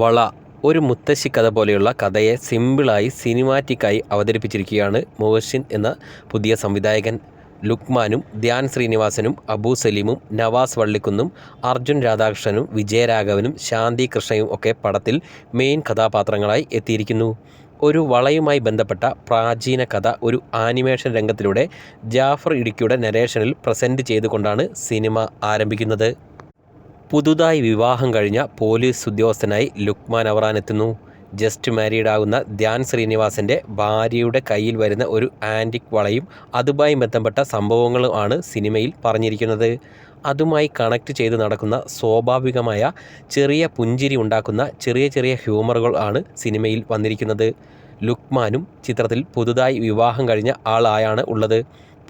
വള ഒരു മുത്തശ്ശി കഥ പോലെയുള്ള കഥയെ സിമ്പിളായി സിനിമാറ്റിക്കായി അവതരിപ്പിച്ചിരിക്കുകയാണ് മുഹസിൻ എന്ന പുതിയ സംവിധായകൻ ലുക്മാനും ധ്യാൻ ശ്രീനിവാസനും അബു സലീമും നവാസ് വള്ളിക്കുന്നും അർജുൻ രാധാകൃഷ്ണനും വിജയരാഘവനും ശാന്തി കൃഷ്ണയും ഒക്കെ പടത്തിൽ മെയിൻ കഥാപാത്രങ്ങളായി എത്തിയിരിക്കുന്നു. ഒരു വളയുമായി ബന്ധപ്പെട്ട പ്രാചീന കഥ ഒരു ആനിമേഷൻ രംഗത്തിലൂടെ ജാഫർ ഇടുക്കിയുടെ നരേഷനിൽ പ്രസന്റ് ചെയ്തുകൊണ്ടാണ് സിനിമ ആരംഭിക്കുന്നത്. പുതുതായി വിവാഹം കഴിഞ്ഞ പോലീസ് ഉദ്യോഗസ്ഥനായി ലുക്മാൻ അവറാൻ എത്തുന്നു. ജസ്റ്റ് മാരീഡ് ആകുന്ന ധ്യാൻ ശ്രീനിവാസന്റെ ഭാര്യയുടെ കയ്യിൽ വരുന്ന ഒരു ആന്റിക് വളയും അതുമായി ബന്ധപ്പെട്ട സംഭവങ്ങളും ആണ് സിനിമയിൽ പറഞ്ഞിരിക്കുന്നത്. അതുമായി കണക്ട് ചെയ്ത് നടക്കുന്ന സ്വാഭാവികമായ ചെറിയ പുഞ്ചിരി ഉണ്ടാക്കുന്ന ചെറിയ ചെറിയ ഹ്യൂമറുകൾ ആണ് സിനിമയിൽ വന്നിരിക്കുന്നത്. ലുക്മാനും ചിത്രത്തിൽ പുതുതായി വിവാഹം കഴിഞ്ഞ ആളായാണ് ഉള്ളത്.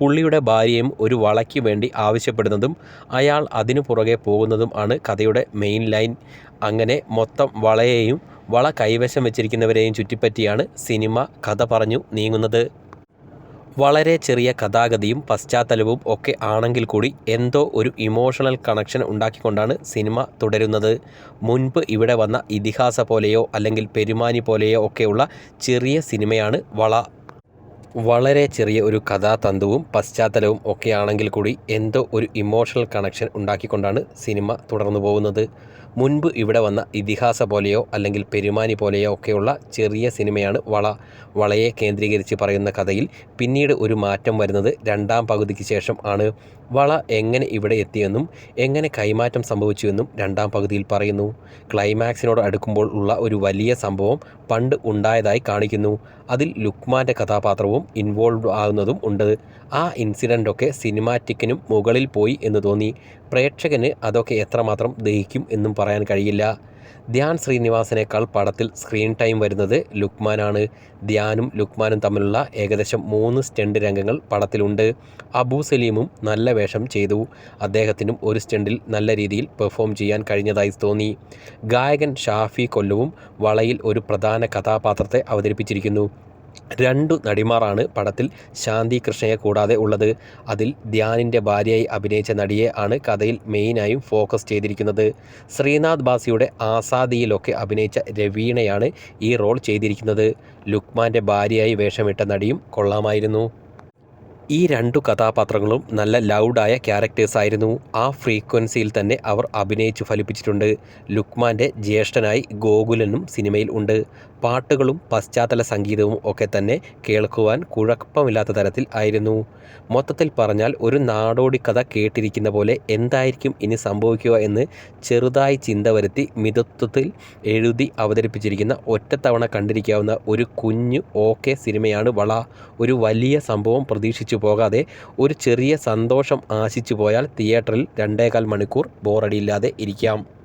പുള്ളിയുടെ ഭാര്യയും ഒരു വളയ്ക്ക് വേണ്ടി ആവശ്യപ്പെടുന്നതും അയാൾ അതിനു പുറകെ പോകുന്നതും ആണ് കഥയുടെ മെയിൻ ലൈൻ. അങ്ങനെ മൊത്തം വളയെയും വള കൈവശം വെച്ചിരിക്കുന്നവരെയും ചുറ്റിപ്പറ്റിയാണ് സിനിമ കഥ പറഞ്ഞു നീങ്ങുന്നത്. വളരെ ചെറിയ കഥാഗതിയും പശ്ചാത്തലവും ഒക്കെ ആണെങ്കിൽ കൂടി എന്തോ ഒരു ഇമോഷണൽ കണക്ഷൻ ഉണ്ടാക്കിക്കൊണ്ടാണ് സിനിമ തുടരുന്നത്. മുൻപ് ഇവിടെ വന്ന ഇതിഹാസ പോലെയോ അല്ലെങ്കിൽ പെരുമാനി പോലെയോ ഒക്കെയുള്ള ചെറിയ സിനിമയാണ് വള. വളരെ ചെറിയ ഒരു കഥാതന്തുവും പശ്ചാത്തലവും ഒക്കെ ആണെങ്കിൽ കൂടി എന്തോ ഒരു ഇമോഷണൽ കണക്ഷൻ ഉണ്ടാക്കിക്കൊണ്ടാണ് സിനിമ തുടർന്നു പോകുന്നത്. മുൻപ് ഇവിടെ വന്ന ഇതിഹാസ പോലെയോ അല്ലെങ്കിൽ പെരുമാനി പോലെയോ ഒക്കെയുള്ള ചെറിയ സിനിമയാണ് വള. വളയെ കേന്ദ്രീകരിച്ച് പറയുന്ന കഥയിൽ പിന്നീട് ഒരു മാറ്റം വരുന്നത് രണ്ടാം പകുതിക്ക് ശേഷം ആണ്. വള എങ്ങനെ ഇവിടെ എത്തിയെന്നും എങ്ങനെ കൈമാറ്റം സംഭവിച്ചുവെന്നും രണ്ടാം പകുതിയിൽ പറയുന്നു. ക്ലൈമാക്സിനോട് അടുക്കുമ്പോൾ ഉള്ള ഒരു വലിയ സംഭവം പണ്ട് ഉണ്ടായതായി കാണിക്കുന്നു. അതിൽ ലുക്മാന്റെ കഥാപാത്രവും ഇൻവോൾവ് ആകുന്നതും ഉണ്ട്. ആ ഇൻസിഡന്റൊക്കെ സിനിമാറ്റിക്കിനും മുകളിൽ പോയി എന്ന് തോന്നി. പ്രേക്ഷകന് അതൊക്കെ എത്രമാത്രം ദഹിക്കും എന്നും പറയാൻ കഴിയില്ല. ധ്യാൻ ശ്രീനിവാസനേക്കാൾ പടത്തിൽ സ്ക്രീൻ ടൈം വരുന്നത് ലുക്മാനാണ്. ധ്യാനും ലുക്മാനും തമ്മിലുള്ള ഏകദേശം മൂന്ന് സ്റ്റണ്ട് രംഗങ്ങൾ പടത്തിലുണ്ട്. അബു സലീമും നല്ല വേഷം ചെയ്തു. അദ്ദേഹത്തിനും ഒരു സ്റ്റണ്ടിൽ നല്ല രീതിയിൽ പെർഫോം ചെയ്യാൻ കഴിഞ്ഞതായി തോന്നി. ഗായകൻ ഷാഫി കൊല്ലവും വളയിൽ ഒരു പ്രധാന കഥാപാത്രത്തെ അവതരിപ്പിച്ചിരിക്കുന്നു. രണ്ടു നടിമാരാണ് പടത്തിൽ ശാന്തി കൃഷ്ണയെ കൂടാതെ ഉള്ളത്. അതിൽ ധ്യാനിന്റെ ഭാര്യയായി അഭിനയിച്ച നടിയെ ആണ് കഥയിൽ മെയിനായും ഫോക്കസ് ചെയ്തിരിക്കുന്നത്. ശ്രീനാഥ് ബാസിയുടെ ആസാദിയിലൊക്കെ അഭിനയിച്ച രവീണയാണ് ഈ റോൾ ചെയ്തിരിക്കുന്നത്. ലുക്മാന്റെ ഭാര്യയായി വേഷമിട്ട നടിയും കൊള്ളാമായിരുന്നു. ഈ രണ്ടു കഥാപാത്രങ്ങളും നല്ല ലൗഡായ ക്യാരക്ടേഴ്സ് ആയിരുന്നു ആ ഫ്രീക്വൻസിയിൽ തന്നെ അവർ അഭിനയിച്ചു ഫലിപ്പിച്ചിട്ടുണ്ട്. ലുക്മാന്റെ ജ്യേഷ്ഠനായി ഗോകുലനും സിനിമയിൽ ഉണ്ട്. പാട്ടുകളും പശ്ചാത്തല സംഗീതവും ഒക്കെ തന്നെ കേൾക്കുവാൻ കുഴപ്പമില്ലാത്ത തരത്തിൽ ആയിരുന്നു. മൊത്തത്തിൽ പറഞ്ഞാൽ ഒരു നാടോടി കഥ കേട്ടിരിക്കുന്ന പോലെ എന്തായിരിക്കും ഇനി സംഭവിക്കുക എന്ന് ചെറുതായി ചിന്ത വരുത്തി മിതത്വത്തിൽ എഴുതി അവതരിപ്പിച്ചിരിക്കുന്ന ഒറ്റത്തവണ കണ്ടിരിക്കാവുന്ന ഒരു കുഞ്ഞു ഓക്കെ സിനിമയാണ് വള. ഒരു വലിയ സംഭവം പ്രതീക്ഷിച്ചു പോകാതെ ഒരു ചെറിയ സന്തോഷം ആശിച്ചു പോയാൽ തിയേറ്ററിൽ രണ്ടേകാൽ മണിക്കൂർ ബോറടിയില്ലാതെ ഇരിക്കാം.